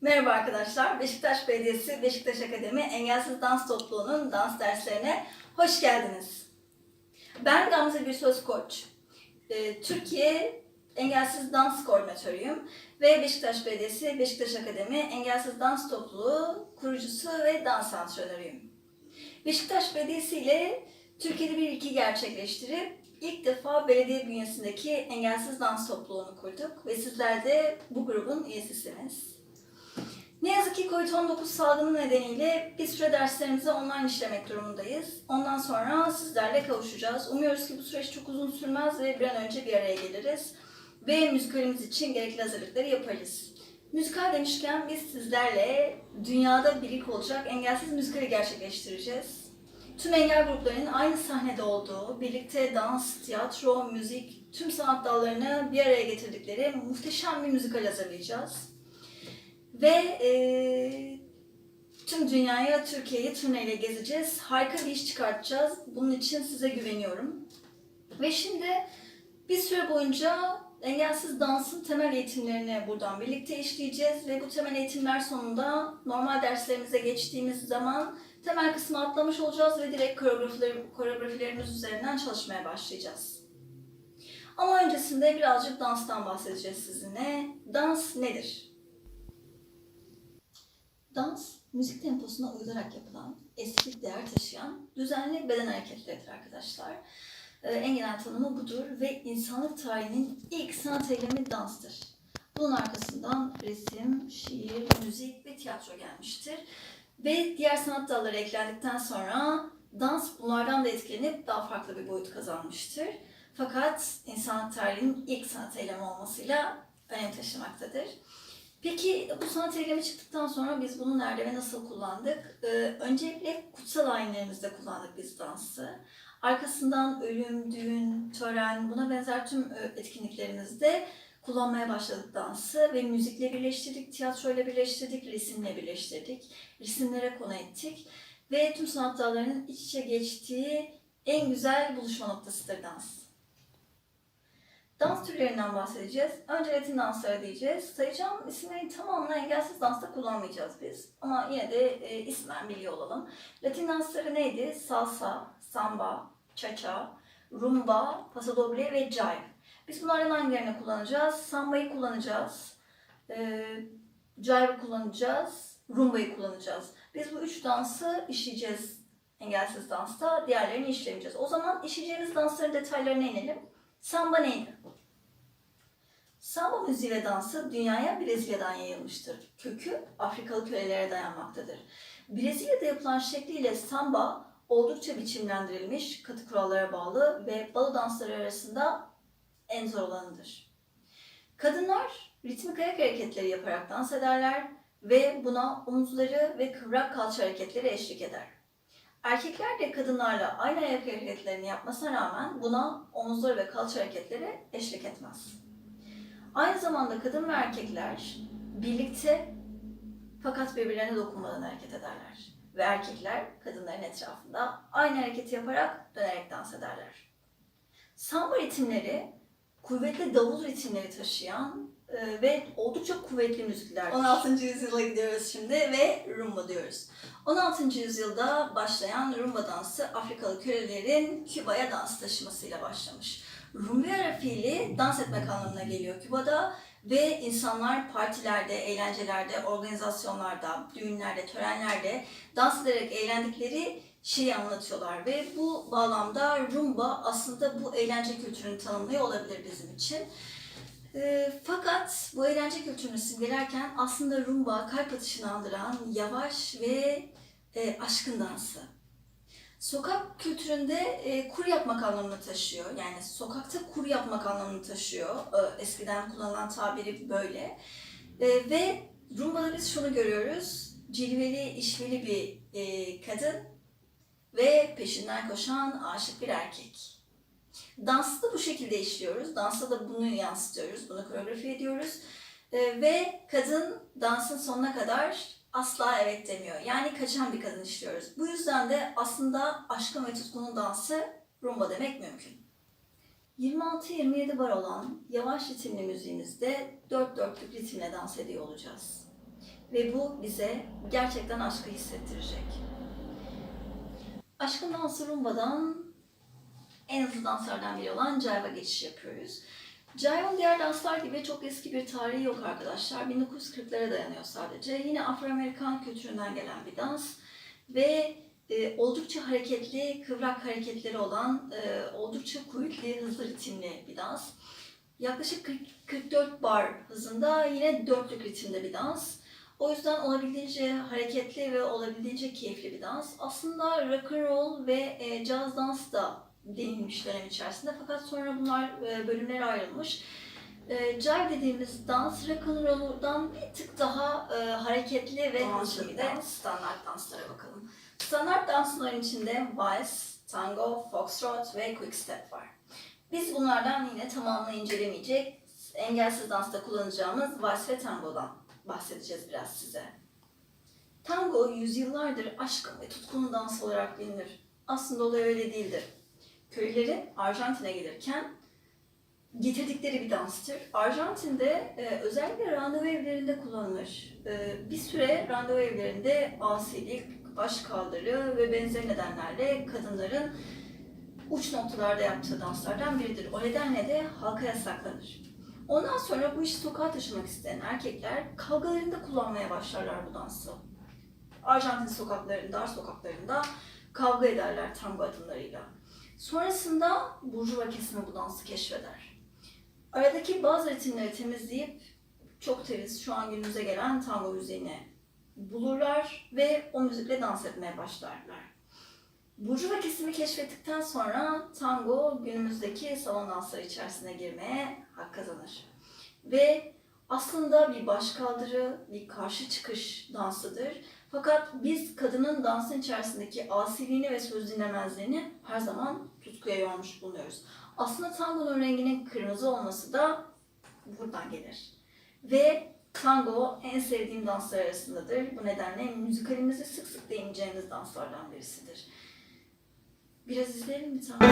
Merhaba arkadaşlar. Beşiktaş Belediyesi Beşiktaş Akademi Engelsiz Dans Topluluğu'nun dans derslerine hoş geldiniz. Ben Gamze Gülsöz Koç. Ee, Türkiye Engelsiz Dans Koordinatörüyüm ve Beşiktaş Belediyesi Beşiktaş Akademi Engelsiz Dans Topluluğu kurucusu ve dans antrenörüyüm. Beşiktaş Belediyesi ile Türkiye'de bir ilki gerçekleştirip ilk defa belediye bünyesindeki engelsiz dans topluluğunu kurduk ve sizler de bu grubun üyesisiniz. Ne yazık ki COVID-19 salgını nedeniyle bir süre derslerimizi online işlemek durumundayız. Ondan sonra sizlerle kavuşacağız. Umuyoruz ki bu süreç çok uzun sürmez ve bir an önce bir araya geliriz. Ve müzikalimiz için gerekli hazırlıkları yaparız. Müzikal demişken biz sizlerle dünyada bir ilk olacak engelsiz müzikali gerçekleştireceğiz. Tüm engel gruplarının aynı sahnede olduğu, birlikte dans, tiyatro, müzik, tüm sanat dallarını bir araya getirdikleri muhteşem bir müzikal hazırlayacağız. Ve eee, tüm dünyaya, Türkiye'yi turneyle gezeceğiz. Harika bir iş çıkartacağız. Bunun için size güveniyorum. Ve şimdi bir süre boyunca engelsiz dansın temel eğitimlerini buradan birlikte işleyeceğiz. Ve bu temel eğitimler sonunda normal derslerimize geçtiğimiz zaman temel kısmı atlamış olacağız ve direkt koreografiler, koreografilerimiz üzerinden çalışmaya başlayacağız. Ama öncesinde birazcık danstan bahsedeceğiz sizinle. Dans nedir? Dans, müzik temposuna uyularak yapılan, estetik değer taşıyan düzenli beden hareketleridir arkadaşlar. Ee, en genel tanımı budur ve insanlık tarihinin ilk sanat eylemi danstır. Bunun arkasından resim, şiir, müzik ve tiyatro gelmiştir. Ve diğer sanat dalları eklendikten sonra dans bunlardan da etkilenip daha farklı bir boyut kazanmıştır. Fakat insanlık tarihinin ilk sanat eylemi olmasıyla önem taşımaktadır. Peki bu sanat eylemi çıktıktan sonra biz bunu nerede ve nasıl kullandık? Ee, öncelikle kutsal ayinlerimizde kullandık biz dansı. Arkasından ölüm, düğün, tören, buna benzer tüm e, etkinliklerimizde kullanmaya başladık dansı ve müzikle birleştirdik, tiyatroyla birleştirdik, resimle birleştirdik, resimlere konu ettik ve tüm sanat dallarının iç içe geçtiği en güzel buluşma noktasıdır dans. Dans türlerinden bahsedeceğiz. Önce Latin dansları diyeceğiz. Sayacağım isimlerin tamamını engelsiz dansta kullanmayacağız biz. Ama yine de e, ismen biliyor olalım. Latin dansları neydi? Salsa, samba, cha-cha, rumba, paso doble ve jive. Biz bunlardan hangilerini kullanacağız? Samba'yı kullanacağız. E, jive'ı kullanacağız. Rumba'yı kullanacağız. Biz bu üç dansı işleyeceğiz engelsiz dansta. Diğerlerini işlemeyeceğiz. O zaman işleyeceğimiz dansların detaylarına inelim. Samba neydi? Samba müziği ve dansı dünyaya Brezilya'dan yayılmıştır. Kökü Afrikalı kölelere dayanmaktadır. Brezilya'da yapılan şekliyle samba oldukça biçimlendirilmiş, katı kurallara bağlı ve balo dansları arasında en zor olanıdır. Kadınlar ritmik ayak hareketleri yaparak dans ederler ve buna omuzları ve kıvrak kalça hareketleri eşlik eder. Erkekler de kadınlarla aynı ayak hareketlerini yapmasına rağmen buna omuzları ve kalça hareketleri eşlik etmez. Aynı zamanda kadın ve erkekler birlikte fakat birbirlerine dokunmadan hareket ederler. Ve erkekler kadınların etrafında aynı hareketi yaparak dönerek dans ederler. Samba ritimleri kuvvetli davul ritimleri taşıyan e, ve oldukça kuvvetli müzikler. 16. yüzyıla gidiyoruz şimdi ve rumba diyoruz. 16. yüzyılda başlayan rumba dansı Afrikalı kölelerin Küba'ya dans taşımasıyla başlamış. Rumbiara fiili dans etmek anlamına geliyor Küba'da ve insanlar partilerde, eğlencelerde, organizasyonlarda, düğünlerde, törenlerde dans ederek eğlendikleri şeyi anlatıyorlar ve bu bağlamda rumba aslında bu eğlence kültürünü tanımlıyor olabilir bizim için. E, fakat bu eğlence kültürünü simgelerken aslında rumba kalp atışını andıran yavaş ve e, aşkın dansı. Sokak kültüründe e, kur yapmak anlamını taşıyor. Yani sokakta kur yapmak anlamını taşıyor. E, eskiden kullanılan tabiri böyle. E, ve rumbada biz şunu görüyoruz. Cilveli, işveli bir e, kadın ve peşinden koşan aşık bir erkek. Dansı da bu şekilde işliyoruz. Dansta da bunu yansıtıyoruz, bunu koreografi ediyoruz. Ee, ve kadın dansın sonuna kadar asla evet demiyor. Yani kaçan bir kadın işliyoruz. Bu yüzden de aslında aşkın ve tutkunun dansı rumba demek mümkün. 26-27 bar olan yavaş ritimli müziğimizde dört dörtlük ritimle dans ediyor olacağız. ve bu bize gerçekten aşkı hissettirecek. Aşkın dansı rumbadan en hızlı danslardan biri olan Jive'a geçiş yapıyoruz. Jive'ın diğer danslar gibi çok eski bir tarihi yok arkadaşlar. 1940'lara dayanıyor sadece. Yine Afro-Amerikan kültüründen gelen bir dans ve e, oldukça hareketli, kıvrak hareketleri olan, e, oldukça kuvvetli, hızlı ritimli bir dans. Yaklaşık 40, 44 bar hızında yine dörtlük ritimde bir dans. O yüzden olabildiğince hareketli ve olabildiğince keyifli bir dans. Aslında rock and roll ve e, jazz dans da denilmiş dönem içerisinde fakat sonra bunlar e, bölümlere ayrılmış. E, jive dediğimiz dans rock and roll'dan bir tık daha e, hareketli ve hızlı dans. Standart danslara bakalım. Standart dansların içinde vals, tango, foxtrot ve quick step var. Biz bunlardan yine tamamını incelemeyecek, engelsiz dansta kullanacağımız vals ve tangodan bahsedeceğiz biraz size. Tango yüzyıllardır aşkın ve tutkunun dansı olarak bilinir. Aslında olay öyle değildir. Köylülerin Arjantin'e gelirken getirdikleri bir danstır. Arjantin'de e, özellikle randevu evlerinde kullanılır. E, bir süre randevu evlerinde asilik, baş kaldırı ve benzeri nedenlerle kadınların uç noktalarda yaptığı danslardan biridir. O nedenle de halka yasaklanır. Ondan sonra bu işi sokağa taşımak isteyen erkekler kavgalarında kullanmaya başlarlar bu dansı. Arjantin sokaklarında, dar sokaklarında kavga ederler tango adımlarıyla. Sonrasında burjuva kesimi bu dansı keşfeder. Aradaki bazı ritimleri temizleyip çok temiz şu an günümüze gelen tango müziğini bulurlar ve o müzikle dans etmeye başlarlar. Burjuva kesimi keşfettikten sonra tango günümüzdeki salon dansları içerisine girmeye hak kazanır. Ve aslında bir başkaldırı, bir karşı çıkış dansıdır. Fakat biz kadının dansın içerisindeki asiliğini ve söz dinlemezliğini her zaman tutkuya yormuş bulunuyoruz. Aslında tangonun renginin kırmızı olması da buradan gelir. Ve tango en sevdiğim danslar arasındadır. Bu nedenle müzikalimizi sık sık değineceğimiz danslardan birisidir. Biraz izleyelim mi tango?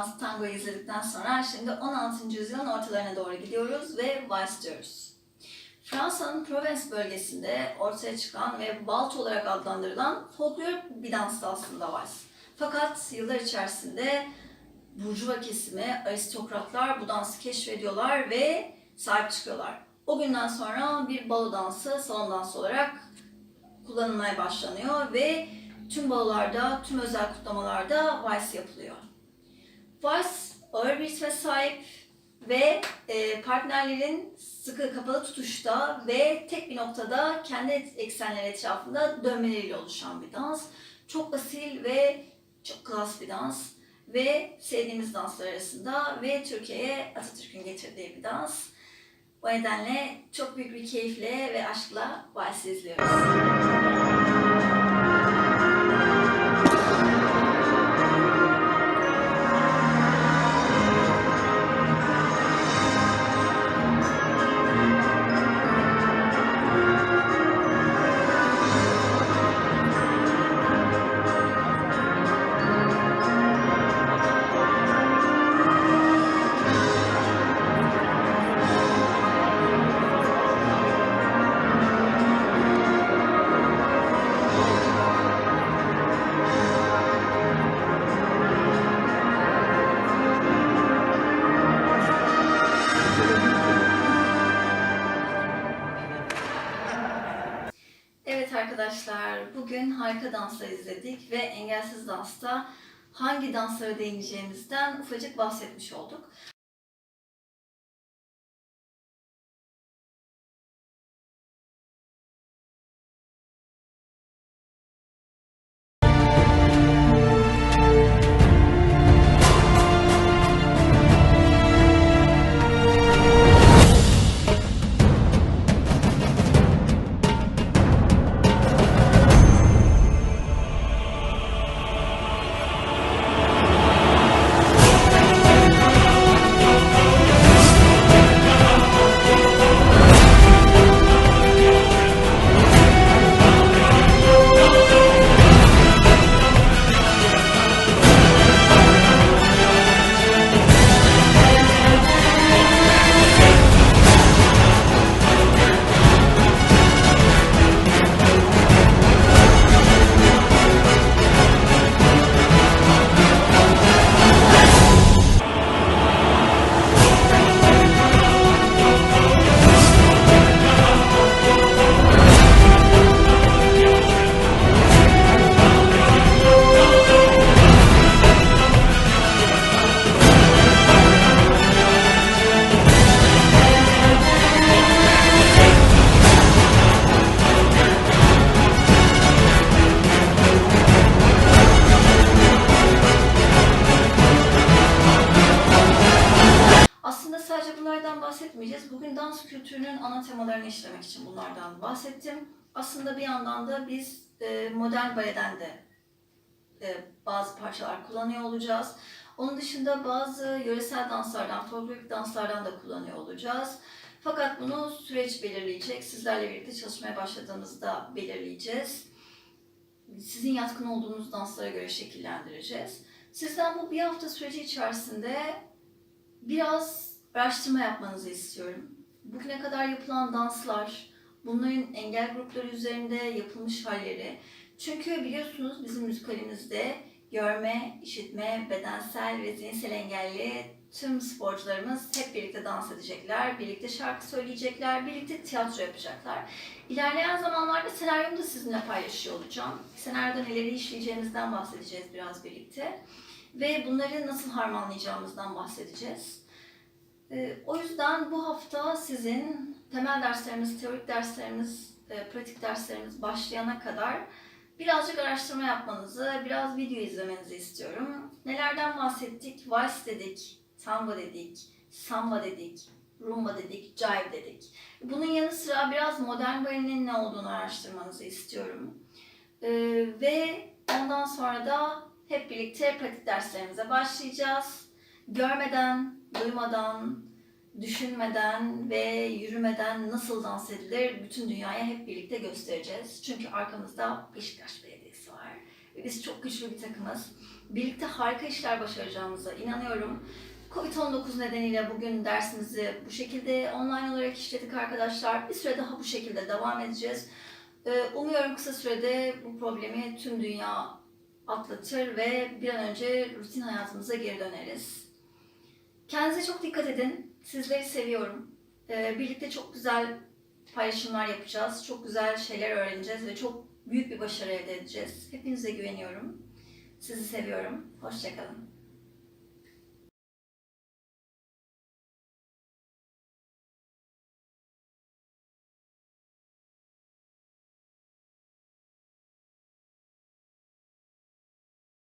Dans tangoyu izledikten sonra şimdi 16. yüzyılın ortalarına doğru gidiyoruz ve vals diyoruz. Fransa'nın Provence bölgesinde ortaya çıkan ve balt olarak adlandırılan folklorik bir danstı aslında vals. Fakat yıllar içerisinde burjuva kesimi, aristokratlar bu dansı keşfediyorlar ve sahip çıkıyorlar. O günden sonra bir balo dansı, salon dansı olarak kullanılmaya başlanıyor ve tüm balolarda, tüm özel kutlamalarda vals yapılıyor. Vals ağır bir ritme sahip ve e, partnerlerin sıkı kapalı tutuşta ve tek bir noktada kendi eksenleri etrafında dönmeleriyle oluşan bir dans. Çok asil ve çok klas bir dans ve sevdiğimiz danslar arasında ve Türkiye'ye Atatürk'ün getirdiği bir dans. O nedenle çok büyük bir keyifle ve aşkla vals izliyoruz. Arkadaşlar, bugün harika danslar izledik ve engelsiz dansta hangi danslara değineceğimizden ufacık bahsetmiş olduk. Ana temalarını işlemek için bunlardan bahsettim. Aslında bir yandan da biz e, modern baleden de e, bazı parçalar kullanıyor olacağız. Onun dışında bazı yöresel danslardan, folklorik danslardan da kullanıyor olacağız. Fakat bunu süreç belirleyecek. Sizlerle birlikte çalışmaya başladığımızda belirleyeceğiz. Sizin yatkın olduğunuz danslara göre şekillendireceğiz. Sizden bu bir hafta süreci içerisinde biraz araştırma yapmanızı istiyorum. Bugüne kadar yapılan danslar, bunların engel grupları üzerinde yapılmış halleri. Çünkü biliyorsunuz bizim müzikalimizde görme, işitme, bedensel ve zihinsel engelli tüm sporcularımız hep birlikte dans edecekler, birlikte şarkı söyleyecekler, birlikte tiyatro yapacaklar. İlerleyen zamanlarda senaryomu da sizinle paylaşıyor olacağım. Senaryoda neleri işleyeceğimizden bahsedeceğiz biraz birlikte. Ve bunları nasıl harmanlayacağımızdan bahsedeceğiz. Ee, o yüzden bu hafta sizin temel derslerimiz, teorik derslerimiz, e, pratik derslerimiz başlayana kadar birazcık araştırma yapmanızı, biraz video izlemenizi istiyorum. Nelerden bahsettik? Vals dedik, tango dedik, samba dedik, rumba dedik, jive dedik. Bunun yanı sıra biraz modern balenin ne olduğunu araştırmanızı istiyorum. Ee, ve ondan sonra da hep birlikte pratik derslerimize başlayacağız. Görmeden, duymadan, düşünmeden ve yürümeden nasıl dans edilir bütün dünyaya hep birlikte göstereceğiz. Çünkü arkamızda Beşiktaş Belediyesi var. ve biz çok güçlü bir takımız. Birlikte harika işler başaracağımıza inanıyorum. Covid-19 nedeniyle bugün dersimizi bu şekilde online olarak işledik arkadaşlar. Bir süre daha bu şekilde devam edeceğiz. Ee, Umuyorum kısa sürede bu problemi tüm dünya atlatır ve bir an önce rutin hayatımıza geri döneriz. Kendinize çok dikkat edin. Sizleri seviyorum. Ee, Birlikte çok güzel paylaşımlar yapacağız. Çok güzel şeyler öğreneceğiz ve çok büyük bir başarı elde edeceğiz. Hepinize güveniyorum. Sizi seviyorum. Hoşçakalın.